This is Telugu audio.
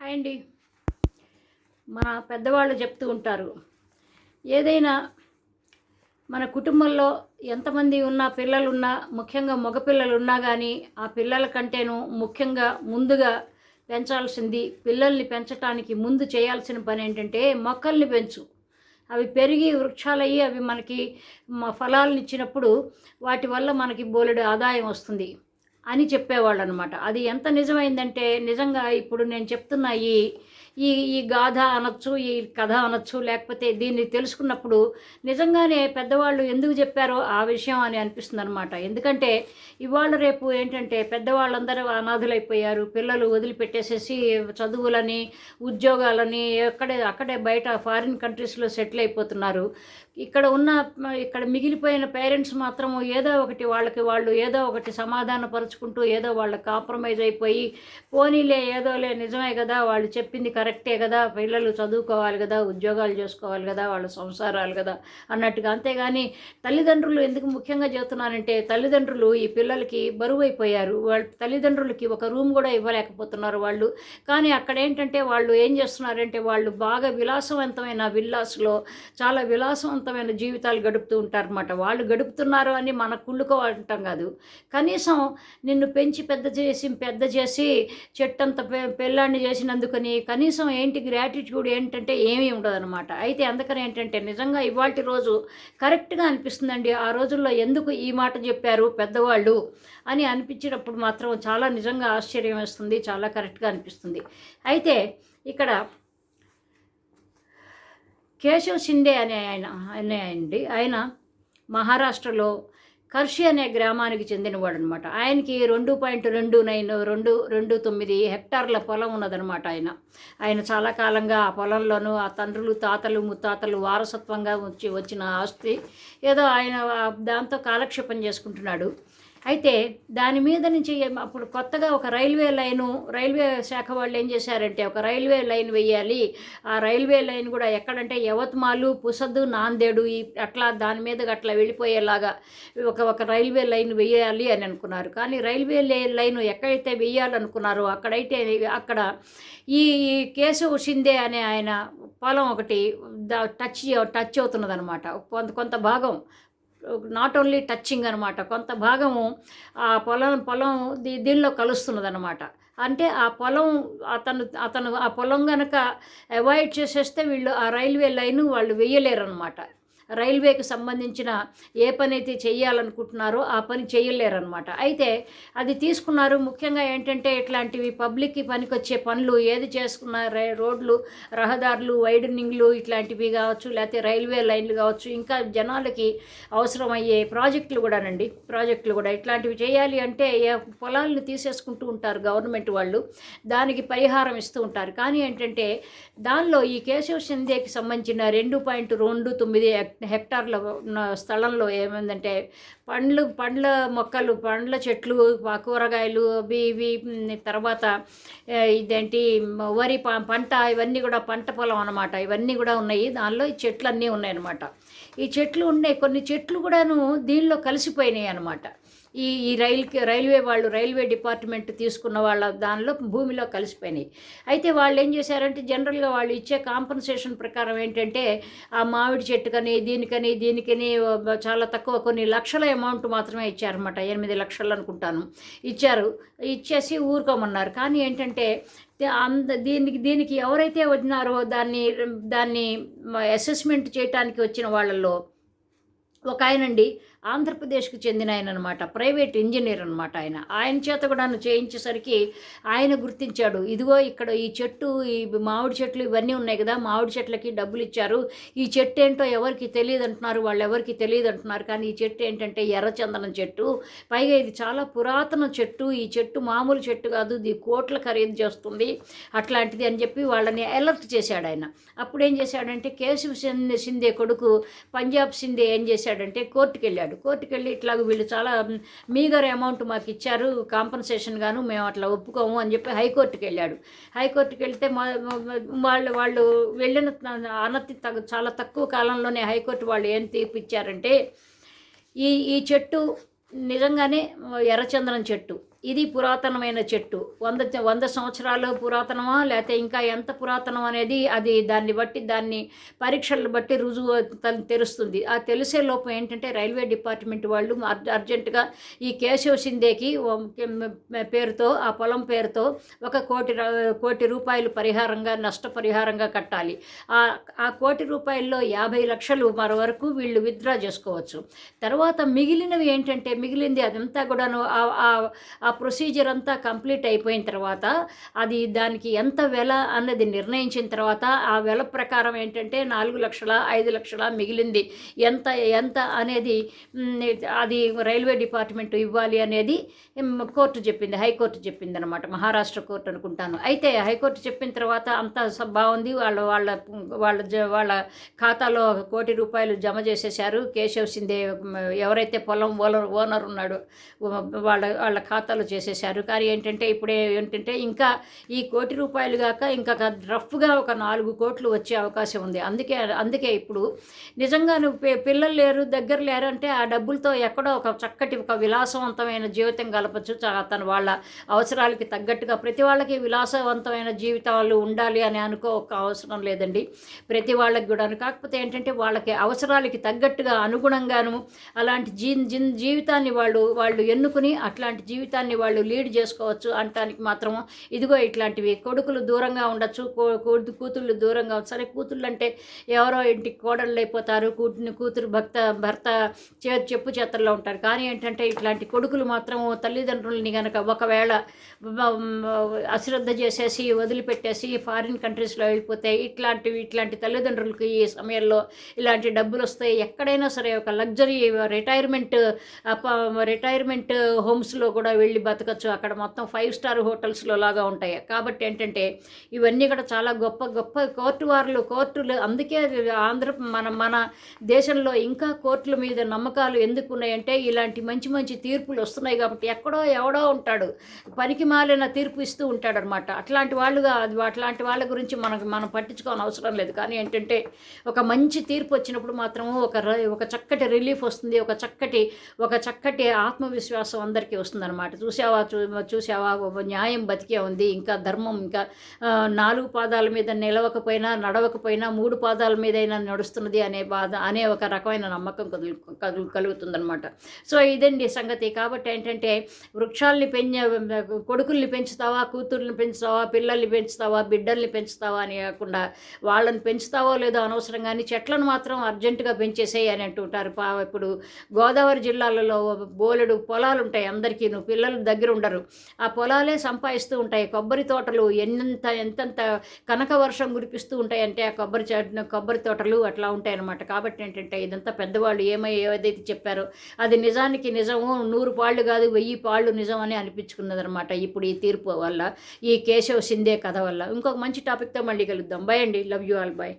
హాయ్ అండి. మన పెద్దవాళ్ళు చెప్తూ ఉంటారు ఏదైనా మన కుటుంబంలో ఎంతమంది ఉన్నా పిల్లలు ఉన్నా ముఖ్యంగా మగపిల్లలు ఉన్నా కానీ ఆ పిల్లల కంటేను ముఖ్యంగా ముందుగా పెంచాల్సింది పిల్లల్ని పెంచడానికి ముందు చేయాల్సిన పని ఏంటంటే మొక్కల్ని పెంచు. అవి పెరిగి వృక్షాలయ్యి అవి మనకి మ- ఫలాలను ఇచ్చినప్పుడు వాటి వల్ల మనకి బోలెడు ఆదాయం వస్తుంది. అని చెప్పేవాళ్ళు అనమాట అది ఎంత నిజమైందంటే నిజంగా ఇప్పుడు నేను చెప్తున్న ఈ ఈ ఈ గాథ అనొచ్చు ఈ కథ అనొచ్చు లేకపోతే దీన్ని తెలుసుకున్నప్పుడు నిజంగానే పెద్దవాళ్ళు ఎందుకు చెప్పారో ఆ విషయం అని అనిపిస్తుంది అనమాట ఎందుకంటే ఇవాళ రేపు ఏంటంటే పెద్దవాళ్ళందరూ అనాథులైపోయారు పిల్లలు వదిలిపెట్టేసేసి చదువులని ఉద్యోగాలని ఎక్కడే అక్కడే బయట ఫారిన్ కంట్రీస్లో సెటిల్ అయిపోతున్నారు ఇక్కడ ఉన్న ఇక్కడ మిగిలిపోయిన పేరెంట్స్ మాత్రం ఏదో ఒకటి వాళ్ళకి వాళ్ళు ఏదో ఒకటి సమాధాన పరుచుకుంటూ ఏదో వాళ్ళ కాంప్రమైజ్ అయిపోయి పోనీలే ఏదోలే నిజమే కదా వాళ్ళు చెప్పింది కరెక్టే కదా పిల్లలు చదువుకోవాలి కదా ఉద్యోగాలు చేసుకోవాలి కదా వాళ్ళ సంసారాలు కదా అన్నట్టుగా. అంతేగాని తల్లిదండ్రులు ఎందుకు ముఖ్యంగా చెబుతున్నానంటే తల్లిదండ్రులు ఈ పిల్లలకి బరువు అయిపోయారు. వాళ్ళ తల్లిదండ్రులకి ఒక రూమ్ కూడా ఇవ్వలేకపోతున్నారు వాళ్ళు. కానీ అక్కడ ఏంటంటే వాళ్ళు ఏం చేస్తున్నారంటే వాళ్ళు బాగా విలాసవంతమైన విల్లాస్లో చాలా విలాసవంతమైన జీవితాలు గడుపుతూ ఉంటారన్నమాట. వాళ్ళు గడుపుతున్నారు అని మన కుళ్ళుకోవటం కాదు. కనీసం నిన్ను పెంచి పెద్ద చేసి పెద్ద చేసి చెట్టంత పె పెళ్ళాన్ని చేసినందుకని కనీసం కనీసం ఏంటి గ్రాటిట్యూడ్ ఏంటంటే ఏమీ ఉండదన్నమాట. అయితే అందుకని ఏంటంటే నిజంగా ఇవాళ రోజు కరెక్ట్గా అనిపిస్తుందండి. ఆ రోజుల్లో ఎందుకు ఈ మాట చెప్పారు పెద్దవాళ్ళు అని అనిపించినప్పుడు మాత్రం చాలా నిజంగా ఆశ్చర్యం వేస్తుంది చాలా కరెక్ట్గా అనిపిస్తుంది. అయితే ఇక్కడ కేశవ్ షిండే అనే ఆయన అనే అండి. ఆయన మహారాష్ట్రలో కర్షి అనే గ్రామానికి చెందినవాడు అనమాట ఆయనకి రెండు పాయింట్ రెండు నైన్ రెండు రెండు తొమ్మిది హెక్టార్ల పొలం ఉన్నదనమాట ఆయన. ఆయన చాలా కాలంగా ఆ పొలంలోనూ ఆ తండ్రులు తాతలు ముత్తాతలు వారసత్వంగా వచ్చి వచ్చిన ఆస్తి. ఏదో ఆయన దాంతో కాలక్షేపం చేసుకుంటున్నాడు. అయితే దాని మీద నుంచి అప్పుడు కొత్తగా ఒక రైల్వే లైను రైల్వే శాఖ వాళ్ళు ఏం చేశారంటే ఒక రైల్వే లైన్ వేయాలి. ఆ రైల్వే లైన్ కూడా ఎక్కడంటే యవత్మాలు పుసద్దు నాందేడు ఈ అట్లా దాని మీద అట్లా వెళ్ళిపోయేలాగా ఒక ఒక రైల్వే లైన్ వేయాలి అని అనుకున్నారు. కానీ రైల్వే లైన్ ఎక్కడైతే వేయాలనుకున్నారో అక్కడైతే అక్కడ ఈ కేశవ్ షిందే అనే ఆయన పొలం ఒకటి టచ్ టచ్ అవుతున్నదనమాట కొంత కొంత భాగం నాట్ ఓన్లీ టచ్చింగ్ అనమాట కొంత భాగము ఆ పొలం పొలం దీ దీనిలో కలుస్తున్నది అనమాట అంటే ఆ పొలం అతను అతను ఆ పొలం కనుక అవాయిడ్ చేసేస్తే వీళ్ళు ఆ రైల్వే లైను వాళ్ళు వేయలేరు అనమాట రైల్వేకి సంబంధించిన ఏ పని అయితే చేయాలనుకుంటున్నారో ఆ పని చేయలేరనమాట అయితే అది తీసుకున్నారు. ముఖ్యంగా ఏంటంటే ఇట్లాంటివి పబ్లిక్కి పనికొచ్చే పనులు ఏది చేసుకున్న రోడ్లు రహదారులు వైడనింగ్లు ఇట్లాంటివి కావచ్చు లేకపోతే రైల్వే లైన్లు కావచ్చు ఇంకా జనాలకి అవసరమయ్యే ప్రాజెక్టులు కూడానండి. ప్రాజెక్టులు కూడా ఇట్లాంటివి చేయాలి అంటే ఏ పొలాలను తీసేసుకుంటూ ఉంటారు గవర్నమెంట్ వాళ్ళు. దానికి పరిహారం ఇస్తూ ఉంటారు. కానీ ఏంటంటే దానిలో ఈ కేశవ షిందేకి సంబంధించిన రెండు పాయింట్ రెండు తొమ్మిది హెక్టార్ల స్థలంలో ఏమైందంటే పండ్లు పండ్ల మొక్కలు పండ్ల చెట్లు కూరగాయలు అవి ఇవి తర్వాత ఇదేంటి వరి ప- పంట ఇవన్నీ కూడా పంట పొలం అనమాట ఇవన్నీ కూడా ఉన్నాయి. దానిలో ఈ చెట్లు అన్నీ ఉన్నాయి అనమాట ఈ చెట్లు ఉన్నాయి కొన్ని చెట్లు కూడాను దీనిలో కలిసిపోయినాయి అనమాట ఈ ఈ రైల్కి రైల్వే వాళ్ళు రైల్వే డిపార్ట్మెంట్ తీసుకున్న వాళ్ళ దానిలో భూమిలో కలిసిపోయినాయి. అయితే వాళ్ళు ఏం చేశారంటే జనరల్గా వాళ్ళు ఇచ్చే కాంపన్సేషన్ ప్రకారం ఏంటంటే ఆ మామిడి చెట్టుకని దీనికని దీనికని చాలా తక్కువ కొన్ని లక్షల అమౌంట్ మాత్రమే ఇచ్చారనమాట ఎనిమిది లక్షలు అనుకుంటాను. ఇచ్చారు. ఇచ్చేసి ఊరుకోమన్నారు. కానీ ఏంటంటే అంద దీనికి దీనికి ఎవరైతే వచ్చినారో దాన్ని దాన్ని అసెస్మెంట్ చేయటానికి వచ్చిన వాళ్ళల్లో ఒక ఆయనండి. ఆంధ్రప్రదేశ్కు చెందిన ఆయన అనమాట ప్రైవేట్ ఇంజనీర్ అనమాట ఆయన. ఆయన చేత కూడా చేయించేసరికి ఆయన గుర్తించాడు. ఇదిగో ఇక్కడ ఈ చెట్టు ఈ మామిడి చెట్లు ఇవన్నీ ఉన్నాయి కదా మామిడి చెట్లకి డబ్బులు ఇచ్చారు. ఈ చెట్టు ఏంటో ఎవరికి తెలియదు అంటున్నారు వాళ్ళు ఎవరికి తెలియదు అంటున్నారు కానీ ఈ చెట్టు ఏంటంటే ఎర్రచందనం చెట్టు. పైగా ఇది చాలా పురాతన చెట్టు. ఈ చెట్టు మామూలు చెట్టు కాదు ఇది కోట్ల ఖరీదు చేస్తుంది. అట్లాంటిది అని చెప్పి వాళ్ళని అలర్ట్ చేశాడు ఆయన. అప్పుడు ఏం చేశాడంటే కేశవ సింధే కొడుకు పంజాబ్ సింధే ఏం చేశాడంటే కోర్టుకు వెళ్ళాడు కోర్టుకి వెళ్ళి ఇట్లాగ వీళ్ళు చాలా మీగర్ అమౌంట్ మాకు ఇచ్చారు కాంపన్సేషన్ గాను మేము అట్లా ఒప్పుకోము అని చెప్పి హైకోర్టుకి వెళ్ళాడు హైకోర్టుకి వెళ్తే మా వాళ్ళు వాళ్ళు వెళ్ళిన అనతి చాలా తక్కువ కాలంలోనే హైకోర్టు వాళ్ళు ఏం తీర్పు ఇచ్చారంటే ఈ ఈ చెట్టు నిజంగానే ఎర్రచందనం చెట్టు. ఇది పురాతనమైన చెట్టు. వంద వంద సంవత్సరాలు పురాతనమా? లేకపోతే ఇంకా ఎంత పురాతనం అనేది అది దాన్ని బట్టి దాన్ని పరీక్షలను బట్టి రుజువు తెలుస్తుంది. ఆ తెలిసే లోపం ఏంటంటే రైల్వే డిపార్ట్మెంట్ వాళ్ళు అర్జెంటుగా ఈ కేశవ్ సిందేకి పేరుతో ఆ పొలం పేరుతో ఒక కోటి కోటి రూపాయలు పరిహారంగా నష్టపరిహారంగా కట్టాలి. ఆ ఆ కోటి రూపాయల్లో యాభై లక్షలు మరో వరకు వీళ్ళు విత్డ్రా చేసుకోవచ్చు. తర్వాత మిగిలినవి ఏంటంటే మిగిలింది అదంతా కూడాను ఆ- ఆ- ప్రొసీజర్ అంతా కంప్లీట్ అయిపోయిన తర్వాత అది దానికి ఎంత వెల అన్నది నిర్ణయించిన తర్వాత ఆ వెల ప్రకారం ఏంటంటే నాలుగు లక్షల ఐదు లక్షల మిగిలింది. ఎంత ఎంత అనేది అది రైల్వే డిపార్ట్మెంట్ ఇవ్వాలి అనేది కోర్టు చెప్పింది హైకోర్టు చెప్పింది అనమాట మహారాష్ట్ర కోర్టు అనుకుంటాను. అయితే హైకోర్టు చెప్పిన తర్వాత అంతా బాగుంది. వాళ్ళ వాళ్ళ వాళ్ళ జ- వాళ్ళ ఖాతాలో ఒక కోటి రూపాయలు జమ చేసేశారు. కేశవ్ సింధే ఎవరైతే పొలం ఓనర్ ఓనర్ ఉన్నాడో వాళ్ళ వాళ్ళ ఖాతాలో చేసేశారు. కానీ ఏంటంటే ఇప్పుడే ఏంటంటే ఇంకా ఈ కోటి రూపాయలు కాక ఇంకా రఫ్గా ఒక నాలుగు కోట్లు వచ్చే అవకాశం ఉంది. అందుకే అందుకే ఇప్పుడు నిజంగా నువ్వు పిల్లలు లేరు దగ్గర లేరు అంటే ఆ డబ్బులతో ఎక్కడో ఒక చక్కటి ఒక విలాసవంతమైన జీవితం గలపచ్చు తన వాళ్ళ అవసరాలకి తగ్గట్టుగా ప్రతి వాళ్ళకి విలాసవంతమైన జీవితాలు ఉండాలి అని అనుకో ఒక అవసరం లేదండి. ప్రతి వాళ్ళకి కూడా కాకపోతే ఏంటంటే వాళ్ళకి అవసరాలకి తగ్గట్టుగా అనుగుణంగాను అలాంటి జీ జీ- జీవితాన్ని వాళ్ళు వాళ్ళు ఎన్నుకుని అట్లాంటి జీవితాన్ని వాళ్ళు లీడ్ చేసుకోవచ్చు అంటానికి మాత్రం ఇదిగో ఇట్లాంటివి. కొడుకులు దూరంగా ఉండొచ్చు కూతుళ్ళు దూరంగా సరే కూతుళ్ళు అంటే ఎవరో ఇంటికి కోడళ్ళు అయిపోతారు కూతురు కూతురు భక్త భర్త చే చెప్పు చేతల్లో ఉంటారు. కానీ ఏంటంటే ఇట్లాంటి కొడుకులు మాత్రం తల్లిదండ్రులని కనుక ఒకవేళ అశ్రద్ధ చేసేసి వదిలిపెట్టేసి ఫారిన్ కంట్రీస్లో వెళ్ళిపోతే ఇట్లాంటివి ఇట్లాంటి తల్లిదండ్రులకి ఈ సమయంలో ఇలాంటి డబ్బులు వస్తాయి. ఎక్కడైనా సరే ఒక లగ్జరీ రిటైర్మెంట్ రిటైర్మెంట్ హోమ్స్లో కూడా వెళ్ళి బతకచ్చు. అక్కడ మొత్తం ఫైవ్ స్టార్ హోటల్స్లో లాగా ఉంటాయి. కాబట్టి ఏంటంటే ఇవన్నీ కూడా చాలా గొప్ప గొప్ప కోర్టు వారులు కోర్టులు. అందుకే ఆంధ్ర మన మన దేశంలో ఇంకా కోర్టుల మీద నమ్మకాలు ఎందుకు ఉన్నాయంటే ఇలాంటి మంచి మంచి తీర్పులు వస్తున్నాయి కాబట్టి ఎక్కడో ఎవడో ఉంటాడు. పనికి మాలిన తీర్పు ఇస్తూ ఉంటాడు అనమాట అట్లాంటి వాళ్ళుగా అది అట్లాంటి వాళ్ళ గురించి మనకు మనం పట్టించుకోని అవసరం లేదు. కానీ ఏంటంటే ఒక మంచి తీర్పు వచ్చినప్పుడు మాత్రము ఒక ర- ఒక చక్కటి రిలీఫ్ వస్తుంది. ఒక చక్కటి ఒక చక్కటి ఆత్మవిశ్వాసం అందరికీ వస్తుందన్నమాట. చూసావా చూ చూసావా ఒక న్యాయం బతికే ఉంది. ఇంకా ధర్మం ఇంకా నాలుగు పాదాల మీద నిలవకపోయినా నడవకపోయినా మూడు పాదాల మీదైనా నడుస్తున్నది అనే బాధ అనే ఒక రకమైన నమ్మకం కదులు కదులు కలుగుతుందనమాట సో ఇదండి సంగతి. కాబట్టి ఏంటంటే వృక్షాల్ని పెంచ కొడుకుల్ని పెంచుతావా కూతుర్ని పెంచుతావా పిల్లల్ని పెంచుతావా బిడ్డల్ని పెంచుతావా అని కాకుండా వాళ్ళని పెంచుతావో లేదో అనవసరం కానీ చెట్లను మాత్రం అర్జెంటుగా పెంచేసేయి అని అంటుంటారు పా ఇప్పుడు గోదావరి జిల్లాలలో బోలెడు పొలాలు ఉంటాయి అందరికీ నువ్వు పిల్లలు దగ్గర ఉండరు ఆ పొలాలే సంపాదిస్తూ ఉంటాయి. కొబ్బరి తోటలు ఎంత ఎంతంత కనక వర్షం కురిపిస్తూ ఉంటాయి అంటే ఆ కొబ్బరి చెట్టు కొబ్బరి తోటలు అట్లా ఉంటాయన్నమాట. కాబట్టి ఏంటంటే ఇదంతా పెద్దవాళ్ళు ఏమై ఏదైతే చెప్పారో అది నిజానికి నిజము నూరు పాళ్ళు కాదు వెయ్యి పాళ్ళు నిజం అని అనిపించుకున్నది అనమాట ఇప్పుడు ఈ తీర్పు వల్ల ఈ కేశవ్ సిందే కథ వల్ల. ఇంకొక మంచి టాపిక్తో మళ్ళీ కలుద్దాం. బై అండి. Love you all. బాయ్